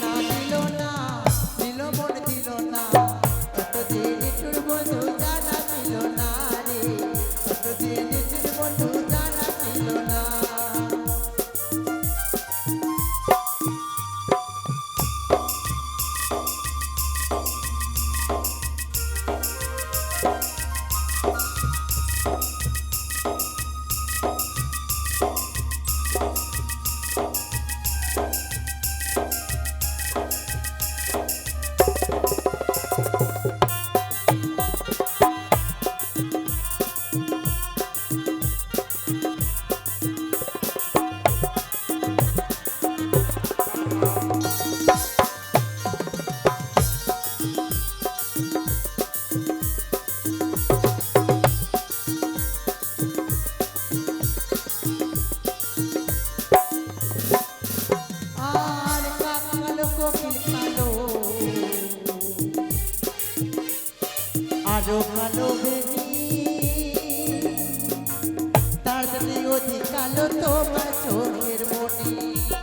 not. কালো তোমার চোখের মনি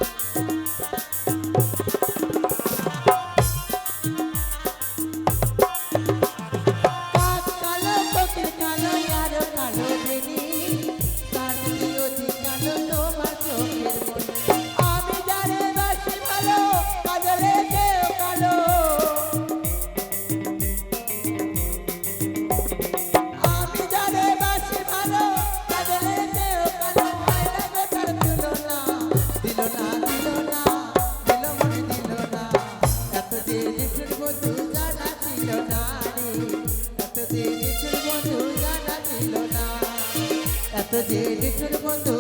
এত যে নিঠুর বন্ধু।